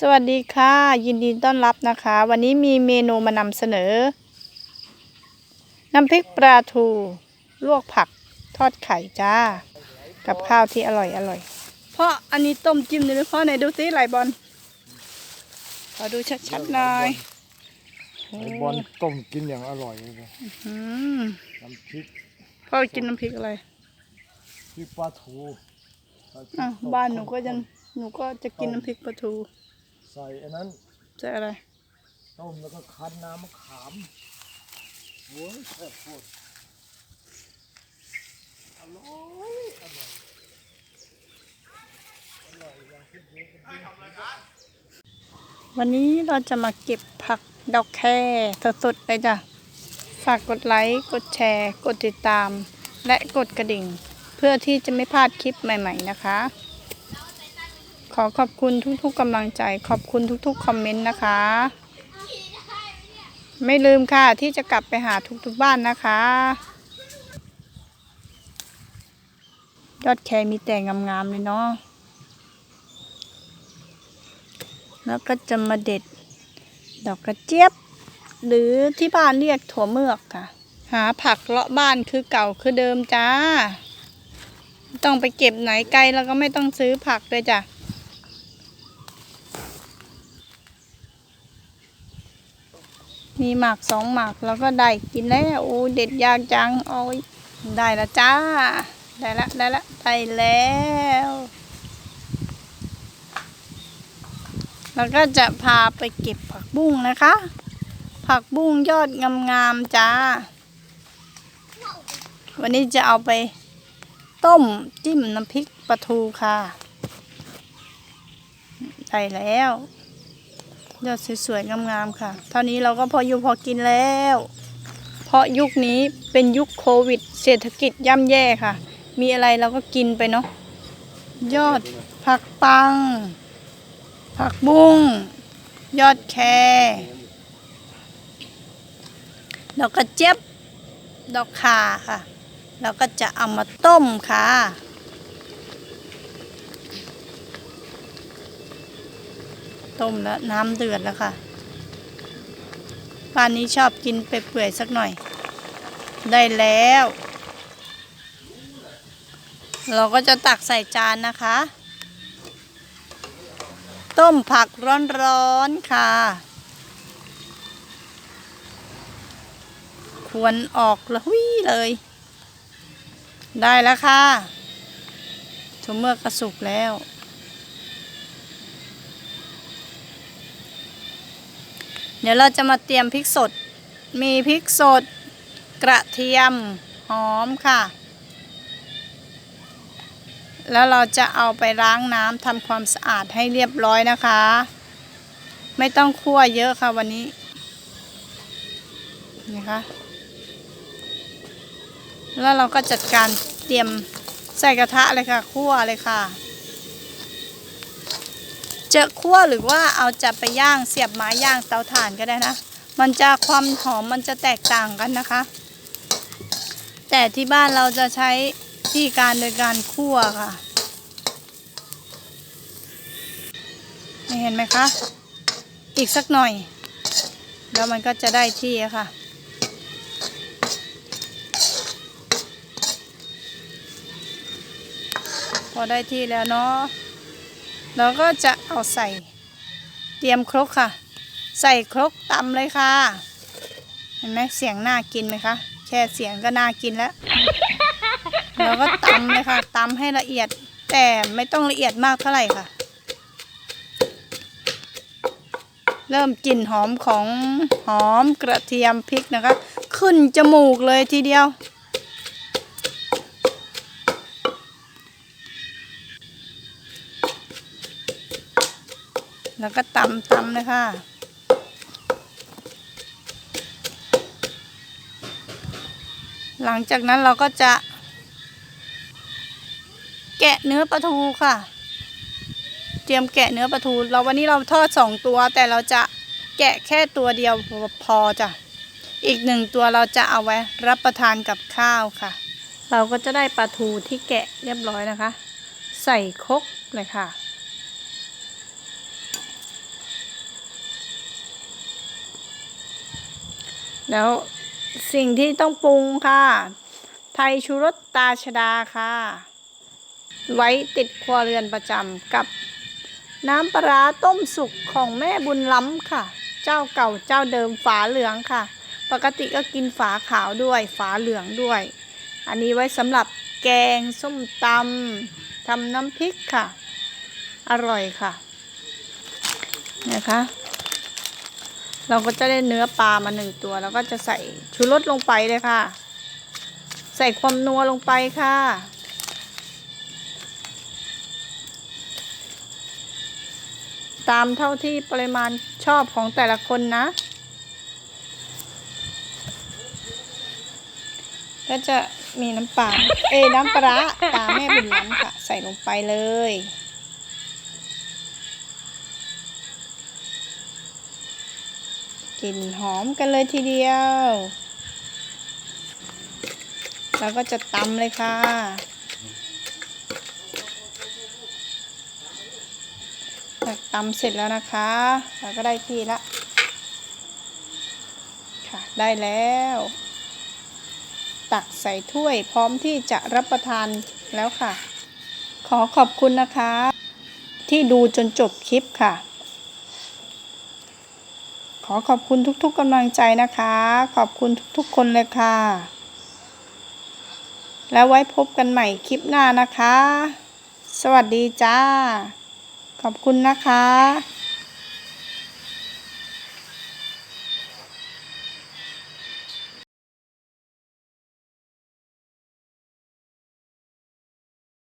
สวัสดีค่ะ ยินดีต้อนรับนะคะ วันนี้มีเมนูมานำเสนอ น้ำพริกปลาทู ลวกผักทอดไข่จ้า กับข้าวที่อร่อยอร่อยเพราะอันนี้ต้มจิ้มเลยนะพ่อไหนดูซิไหลบอลขอดูชัดๆหน่อยไอ้บอลต้มกินอย่างอร่อยเลยนะอืมน้ำพริกพ่อกินน้ำพริกอะไรพริกปลาทูใส่พริกอะสดบ้านหนูก็จะหนูก็จะกินน้ำพริกปลาทู ใส่อันนั้นจะอะไร ต้มแล้วก็คั้นน้ำมะขามโอ้ยแซ่บโคตรอร่อยอร่อยอร่อยอย่างที่เด็กกันวันนี้เราจะมาเก็บผักดอกแคสดๆเลยจ้ะ ฝากกดไลค์ กดแชร์ กดติดตาม และกดกระดิ่ง เพื่อที่จะไม่พลาดคลิปใหม่ ๆ นะคะ ขอขอบคุณทุกๆกำลังใจ ขอบคุณทุกๆคอมเมนต์นะคะ ไม่ลืมค่ะที่จะกลับไปหาทุกๆบ้านนะคะ ยอดแครมีแต่งามๆเลยเนาะแล้วก็จะมาเด็ดดอกกระเจี๊ยบ หรือที่บ้านเรียกถั่วเมือกค่ะ หาผักเลาะบ้านคือเก่าคือเดิมจ้า ต้องไปเก็บไหนไกลแล้วก็ไม่ต้องซื้อผักเลยจ้ะ มีหมากสองหมากแล้วก็ได้กินแล้วโอ้เด็ดยากจังโอ้ยได้ล้วจ้า ได้ละได้ละได้แล้ว แล้วก็จะพาไปเก็บผักบุ้งนะคะ ผักบุ้งยอดงามๆจ้า วันนี้จะเอาไปต้มจิ้มน้ำพริกปลาทูค่ะ ได้แล้ว ยอดสวยๆงามๆค่ะ เท่านี้เราก็พออยู่พอกินแล้ว เพราะยุคนี้เป็นยุคโควิด เศรษฐกิจย่ำแย่ค่ะ มีอะไรเราก็กินไปเนาะ ยอดผักปัง ผักบุ้ง ยอดแครดอกกระเจี๊ยบ ดอกข่าค่ะแล้วก็จะเอามาต้มค่ะ ต้มแล้วน้ำเดือดแล้วค่ะบ้านนี้ชอบกินไปเปื่อยๆสักหน่อย ได้แล้ว เราก็จะตักใส่จานนะคะ ต้มผักร้อนๆค่ะ ควรออกละหุยเลย ได้แล้วค่ะถุงเมื่อกระสุกแล้ว เดี๋ยวเราจะมาเตรียมพริกสด มีพริกสด กระเทียม หอมค่ะ แล้วเราจะเอาไปล้างน้ำทำความสะอาดให้เรียบร้อยนะคะ ไม่ต้องคั่วเยอะค่ะวันนี้ นี่ค่ะ แล้วเราก็จัดการเตรียมใส่กระทะเลยค่ะ คั่วเลยค่ะ จะคั่วหรือว่าเอาจะไปย่างเสียบไม้ย่างเตาถ่านก็ได้นะ มันจะความหอมมันจะแตกต่างกันนะคะ แต่ที่บ้านเราจะใช้ที่การโดยการคั่วค่ะนี่เห็นไหมคะ อีกสักหน่อย แล้วมันก็จะได้ที่ค่ะ พอได้ที่แล้วเนาะ เราก็จะเอาใส่เตรียมครกค่ะ ใส่ครกตำเลยค่ะ เห็นไหมเสียงน่ากินไหมคะ แค่เสียงก็น่ากินแล้ว เราก็ตำเลยค่ะตำให้ละเอียด แต่ไม่ต้องละเอียดมากเท่าไหร่ค่ะ เริ่มกลิ่นหอมของหอมกระเทียมพริกนะคะ ขึ้นจมูกเลยทีเดียว แล้วก็ตำตำเลยค่ะ หลังจากนั้นเราก็จะ แกะเนื้อปลาทูค่ะ เตรียมแกะเนื้อปลาทู เราวันนี้เราทอดสองตัว แต่เราจะแกะแค่ตัวเดียวพอจ้ะ อีกหนึ่งตัวเราจะเอาไว้รับประทานกับข้าวค่ะ เราก็จะได้ปลาทูที่แกะเรียบร้อยนะคะ ใส่คกเลยค่ะ แล้วสิ่งที่ต้องปรุงค่ะ ไทยชูรสตาชดาค่ะ ไว้ติดครัวเรือนประจำกับน้ำปลาต้มสุกของแม่บุญล้ำค่ะ เจ้าเก่าเจ้าเดิมฝาเหลืองค่ะ ปกติก็กินฝาขาวด้วย ฝาเหลืองด้วย อันนี้ไว้สำหรับแกงส้มตำทำน้ำพริกค่ะ อร่อยค่ะ นะคะ เราก็จะได้เนื้อปลามาหนึ่งตัว แล้วก็จะใส่ชูรสลงไปเลยค่ะ ใส่ความนัวลงไปค่ะ ตามเท่าที่ปริมาณชอบของแต่ละคนนะ ก็จะมีน้ำปลา เอยน้ำปลาร้าตาแม่บุญล้ำค่ะ ใส่ลงไปเลย ลิ่นหอมกันเลยทีเดียว แล้วก็จะตำเลยค่ะจากตำเสร็จแล้วนะคะ เราก็ได้ที่ละ ค่ะ ได้แล้ว ตักใส่ถ้วยพร้อมที่จะรับประทานแล้วค่ะ ขอขอบคุณนะคะ ที่ดูจนจบคลิปค่ะ ขอขอบคุณทุกๆกำลังใจนะคะ ขอบคุณทุกๆคนเลยค่ะ แล้วไว้พบกันใหม่คลิปหน้านะคะ สวัสดีจ้า ขอบคุณนะคะ